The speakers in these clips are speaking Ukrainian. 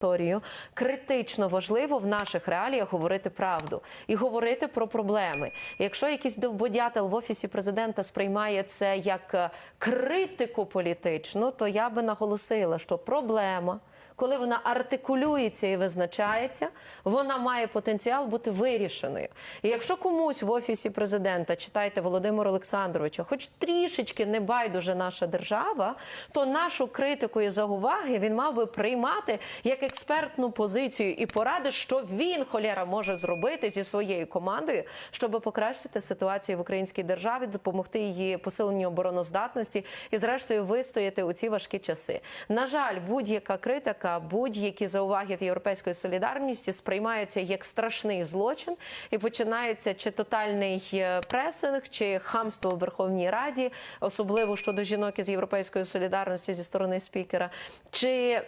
історію критично важливо в наших реаліях говорити правду і говорити про проблеми. Якщо якийсь довбодятел в офісі президента сприймає це як е, критику політичну, то я би наголосила, що проблема, коли вона артикулюється і визначається, вона має потенціал бути вирішеною. І якщо комусь в офісі президента читайте Володимира Олександровича, хоч трішечки не байдуже наша держава, то нашу критику і зауваги він мав би приймати як експертну позицію і поради, що він холєра може зробити зі своєю командою, щоб покращити ситуацію в українській державі, допомогти її посиленню обороноздатності і, зрештою, вистояти у ці важкі часи. На жаль, будь-яка критика, будь-які зауваги від європейської солідарності сприймаються як страшний злочин і починається чи тотальний е, пресинг, чи хамство в Верховній Раді, особливо щодо жінок із європейської солідарності зі сторони спікера, чи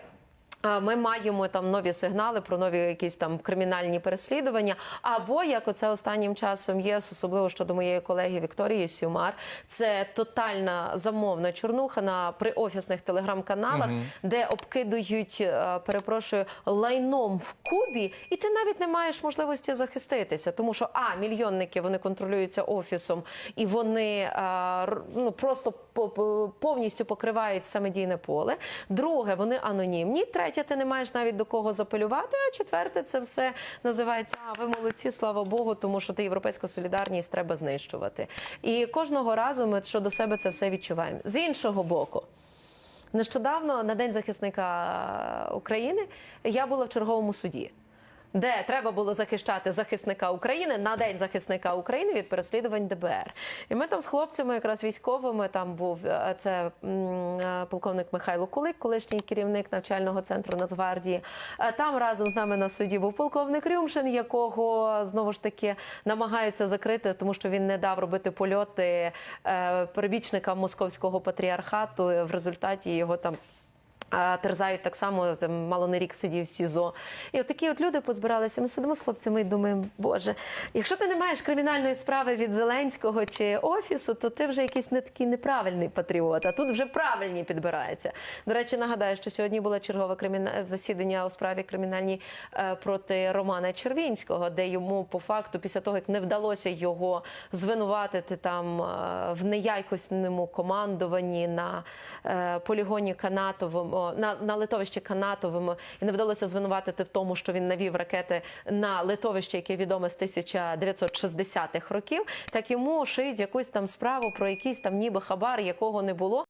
Ми маємо там нові сигнали про нові якісь там кримінальні переслідування. Або як оце останнім часом є, особливо щодо моєї колеги Вікторії Сюмар, це тотальна замовна чорнуха на приофісних телеграм-каналах, де обкидують, е, перепрошую, лайном в кубі, і ти навіть не маєш можливості захиститися, тому що а мільйонники вони контролюються офісом і вони е, р- ну просто по- по- повністю покривають все медійне поле. Друге, вони анонімні. Третє, ти не маєш навіть до кого запелювати. А четверте, це все називається а ви молодці, слава Богу, тому що ти європейська солідарність треба знищувати. І кожного разу ми щодо себе це все відчуваємо. З іншого боку. Нещодавно на День захисника України я була в черговому суді, де треба було захищати захисника України на День захисника України від переслідувань ДБР. І ми там з хлопцями, якраз військовими, там був е, це е, полковник Михайло Кулик, колишній керівник навчального центру Нацгвардії. Е, Там разом з нами на суді був полковник Рюмшин, якого знову ж таки намагаються закрити, тому що він не дав робити польоти перебічникам московського патріархату. В результаті його там. Терзають так само, там, мало не рік сидів в СІЗО. І от такі от люди позбиралися. Ми сидимо з хлопцями і думаємо, Боже, якщо ти не маєш кримінальної справи від Зеленського чи офісу, то ти вже якийсь не такий неправильний патріот. А тут вже правильні підбираються. До речі, нагадаю, що сьогодні було чергове криміна... засідання у справі кримінальній е, проти Романа Червінського, де йому по факту, після того як не вдалося його звинуватити там е, в неякісному командуванні на е, полігоні Канатовому, на, на литовищі Канатовому, і не вдалося звинуватити в тому, що він навів ракети на литовище, яке відоме з 1960-х років. Так йому шиють якусь там справу про якийсь там ніби хабар, якого не було.